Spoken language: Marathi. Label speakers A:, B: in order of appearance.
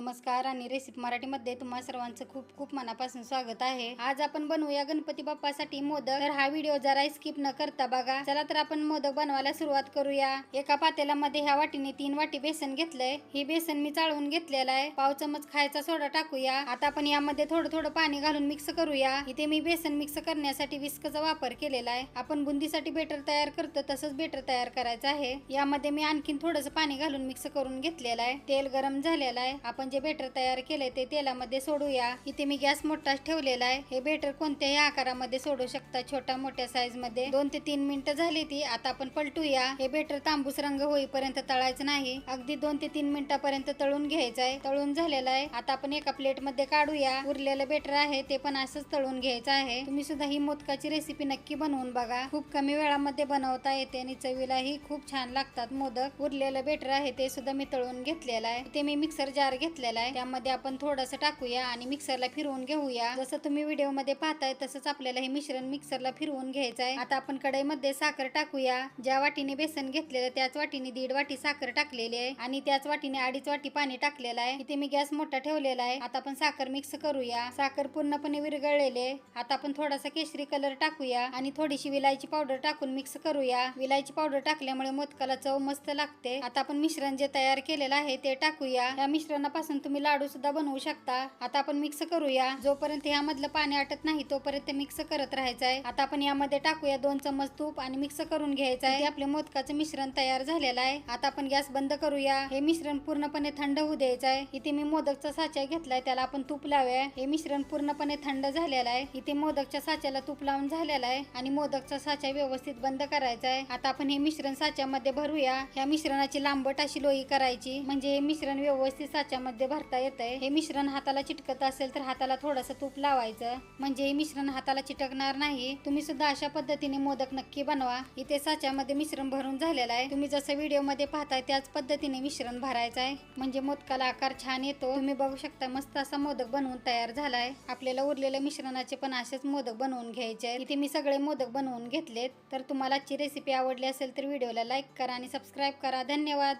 A: नमस्कार आणि रेसिपी मराठीमध्ये तुम्हा सर्वांचं खूप खूप मनापासून स्वागत आहे. आज आपण बनवूया गणपती बाप्पासाठी मोदक. तर हा व्हिडिओ जरा स्किप न करता बघा. चला तर आपण मोदक बनवायला सुरुवात करूया. एका पातेल्यामध्ये ह्या वाटीने तीन वाटी बेसन घेतलंय. हे बेसन मी चाळवून घेतलेलं आहे. पाव चमच खायचा सोडा टाकूया. आता आपण यामध्ये थोडं थोडं पाणी घालून मिक्स करूया. इथे मी बेसन मिक्स करण्यासाठी विस्कचा वापर केलेला आहे. आपण बुंदीसाठी बेटर तयार करतो तसंच बेटर तयार करायचं आहे. यामध्ये मी आणखीन थोडंसं पाणी घालून मिक्स करून घेतलेलं आहे. तेल गरम झालेलं आहे. आपण जे बेटर तयार केले ते तेलामध्ये सोडूया. इथे मी गॅस मोठाच ठेवलेला आहे. हे बेटर कोणत्याही आकारामध्ये सोडू शकता छोट्या मोठ्या साईजमध्ये दोन ते तीन मिनिटं झाली ती आता आपण पलटूया. हे बेटर तांबूस रंग होईपर्यंत तळायचं नाही. अगदी दोन ते तीन मिनिटापर्यंत तळून घ्यायचं आहे तळून झालेलं आहे. आता आपण एका प्लेटमध्ये काढूया. उरलेलं बेटर आहे ते पण असंच तळून घ्यायचं आहे. तुम्ही सुद्धा ही मोदकाची रेसिपी नक्की बनवून बघा. खूप कमी वेळामध्ये बनवता येते आणि चवीलाही खूप छान लागतात मोदक. उरलेलं बेटर आहे ते सुद्धा मी तळून घेतलेलं आहे. ते मी मिक्सर जार घेतलेला आहे. त्यामध्ये आपण थोडंसं टाकूया आणि मिक्सरला फिरवून घेऊया. जसं तुम्ही व्हिडिओमध्ये पाहताय तसंच आपल्याला हे मिश्रण मिक्सरला फिरवून घ्यायचं आहे. आता आपण कढईमध्ये साखर टाकूया. ज्या वाटीने बेसन घेतलेलं त्याच वाटीने दीड वाटी साखर टाकलेली आहे आणि त्याच वाटीने अडीच वाटी पाणी टाकलेलं आहे. इथे मी गॅस मोठा ठेवलेला आहे. आता आपण साखर मिक्स करूया. साखर पूर्णपणे विरघळलेले आता आपण थोडासा केशरी कलर टाकूया आणि थोडीशी विलायची पावडर टाकून मिक्स करूया. विलायची पावडर टाकल्यामुळे मोदकाला चव मस्त लागते. आता आपण मिश्रण जे तयार केलेलं आहे ते टाकूया. या मिश्रणापासून तुम्ही लाडू सुद्धा बनवू शकता. आता आपण मिक्स करूया. जोपर्यंत यामधलं पाणी आटत नाही तोपर्यंत मिक्स करत राहायचं आहे आता आपण यामध्ये टाकूया दोन चमच तूप आणि मिक्स करून घ्यायचं आहे आपले मोदकाचं मिश्रण तयार झालेलं आहे. आता आपण गॅस बंद करूया. हे मिश्रण पूर्णपणे थंड होऊ द्यायचं आहे इथे मी मोदकचा साचा घेतलाय त्याला आपण तूप लावूया. हे मिश्रण पूर्णपणे थंड झालेलं आहे. इथे मोदकच्या साच्याला तूप लावून झालेला आहे आणि मोदकचा साचा व्यवस्थित बंद करायचा आहे आता आपण हे मिश्रण साच्यामध्ये भरूया. ह्या मिश्रणाची लांबट अशी लोई करायची. म्हणजे हे मिश्रण व्यवस्थित साच्यामध्ये भरता येत आहे हे मिश्रण हाताला चिटकत असेल तर हाताला थोडंसं तूप लावायचं. म्हणजे हे मिश्रण हाताला चिटकणार नाही. तुम्ही सुद्धा अशा पद्धतीने मोदक नक्की बनवा. इथे साच्यामध्ये मिश्रण भरून झालेलं आहे. तुम्ही जसं व्हिडिओमध्ये पाहताय त्याच पद्धतीने मिश्रण भरायचं आहे. म्हणजे मोदकाला आकार छान येतो. तुम्ही बघू शकता मस्त असा मोदक बनवून तयार झालाय. आपल्याला उरलेल्या मिश्रणाचे पण असेच मोदक बनवून घ्यायचे आहेत. इथे मी सगळे मोदक बनवून घेतलेत. तर तुम्हाला आजची रेसिपी आवडली असेल तर व्हिडिओला लाईक करा आणि सबस्क्राईब करा. धन्यवाद!